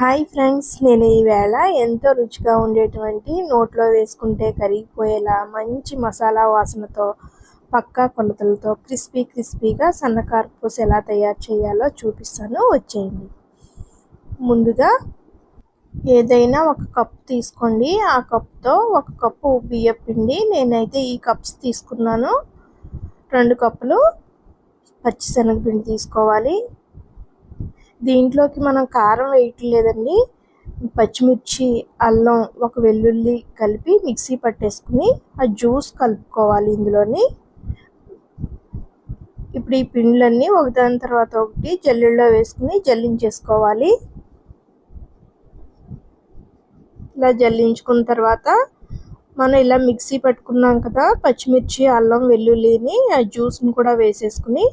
Hi friends నేను ఈవేళ ఎంతో రుచిగా ఉండేటువంటి నోట్లో వేసుకుంటే కరిగిపోయేలా మంచి మసాలా వాసనతో పక్కా కొలతలతో క్రిస్పీ క్రిస్పీగా సన్నకారపూస ఎలా తయారు చేయాలో చూపిస్తాను. వచ్చేయండి. ముందుగా ఏదైనా ఒక కప్ తీసుకోండి. ఆ కప్తో ఒక కప్పు బియ్య పిండి నేనైతే ఈ కప్స్ తీసుకున్నాను. రెండు కప్పులు పచ్చిశనగపిండి తీసుకోవాలి. దీంట్లోకి మనం కారం వేయట్లేదండి. పచ్చిమిర్చి అల్లం ఒక వెల్లుల్లి కలిపి మిక్సీ పట్టేసుకుని ఆ జ్యూస్ కలుపుకోవాలి ఇందులోని. ఇప్పుడు ఈ పిండ్లన్నీ ఒకదాని తర్వాత ఒకటి జల్లుల్లో వేసుకుని జల్లించేసుకోవాలి. ఇలా జల్లించుకున్న తర్వాత మనం ఇలా మిక్సీ పట్టుకున్నాం కదా పచ్చిమిర్చి అల్లం వెల్లుల్లిని ఆ జ్యూస్ని కూడా వేసేసుకుని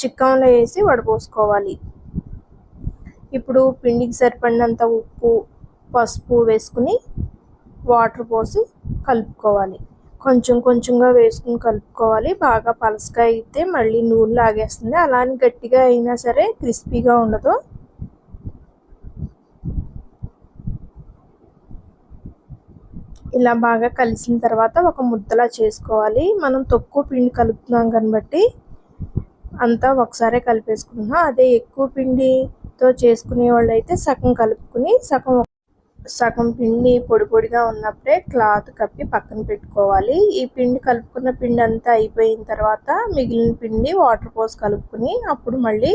చిక్కంలో వేసి వడపోసుకోవాలి. ఇప్పుడు పిండికి సరిపడినంత ఉప్పు పసుపు వేసుకుని వాటర్ పోసి కలుపుకోవాలి. కొంచెం కొంచెంగా వేసుకుని కలుపుకోవాలి. బాగా పలసగా అయితే మళ్ళీ నూనె లాగేస్తుంది. అలానే గట్టిగా అయినా సరే క్రిస్పీగా ఉండదు. ఇలా బాగా కలిసిన తర్వాత ఒక ముద్దలా చేసుకోవాలి. మనం తక్కువ పిండి కలుపుతున్నాం కాబట్టి అంతా ఒకసారే కలిపేసుకుంటున్నాం. అదే ఎక్కువ పిండి చేతితో చేసుకునే వాళ్ళు అయితే సగం కలుపుకుని సగం సగం పిండి పొడి పొడిగా ఉన్నప్పుడే క్లాత్ కప్పి పక్కన పెట్టుకోవాలి. ఈ పిండి కలుపుకున్న పిండి అంతా అయిపోయిన తర్వాత మిగిలిన పిండి వాటర్ పోసి కలుపుకుని అప్పుడు మళ్ళీ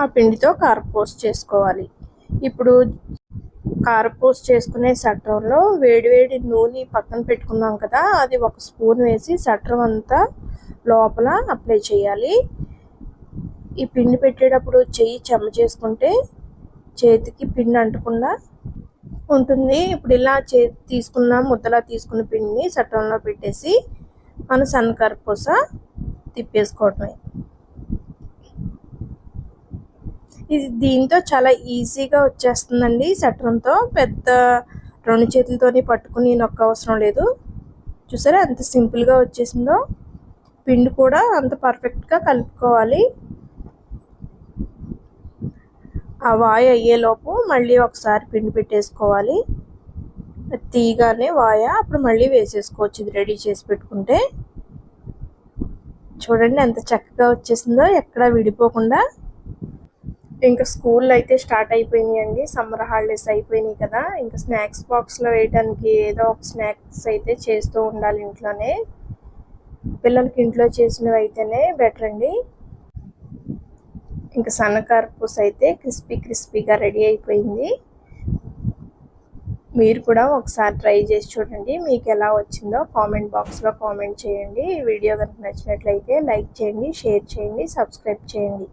ఆ పిండితో కారపోసి చేసుకోవాలి. ఇప్పుడు కారపూస చేసుకునే సట్రంలో వేడివేడి నూనె పక్కన పెట్టుకున్నాం కదా అది ఒక స్పూన్ వేసి సట్రం అంతా లోపల అప్లై చేయాలి. ఈ పిండి పెట్టేటప్పుడు చెయ్యి చెమ్మ చేసుకుంటే చేతికి పిండి అంటకుండా ఉంటుంది. ఇప్పుడు ఇలా చే తీసుకున్న ముద్దలా తీసుకున్న పిండిని సటంలో పెట్టేసి మన సన్నకరపూస తిప్పేసుకోవటమే. ఇది దీంతో చాలా ఈజీగా వచ్చేస్తుందండి సటంతో. పెద్ద రెండు చేతులతోని పట్టుకుని నొక్క అవసరం లేదు. చూసారా ఎంత సింపుల్గా వచ్చేసిందో. పిండి కూడా అంత పర్ఫెక్ట్గా కలుపుకోవాలి. ఆ వాయ అయ్యేలోపు మళ్ళీ ఒకసారి పిండి పెట్టేసుకోవాలి. తీగానే వాయ అప్పుడు మళ్ళీ వేసేసుకోవచ్చు. ఇది రెడీ చేసి పెట్టుకుంటే. చూడండి ఎంత చక్కగా వచ్చేసిందో ఎక్కడ విడిపోకుండా. ఇంకా స్కూల్ అయితే స్టార్ట్ అయిపోయినాయి అండి సమ్మర్ హాలిడేస్ అయిపోయినాయి కదా. ఇంకా స్నాక్స్ బాక్స్లో వేయడానికి ఏదో ఒక స్నాక్స్ అయితే చేస్తూ ఉండాలి ఇంట్లోనే. పిల్లలకి ఇంట్లో చేసినవి అయితేనే బెటర్ అండి ఇంకా సన్నకారపూస అయితే క్రిస్పీ క్రిస్పీగా రెడీ అయిపోయింది. మీరు కూడా ఒకసారి ట్రై చేసి చూడండి. మీకు ఎలా వచ్చిందో కామెంట్ బాక్స్లో కామెంట్ చేయండి. ఈ వీడియో కనుక నచ్చినట్లయితే లైక్ చేయండి షేర్ చేయండి సబ్స్క్రైబ్ చేయండి.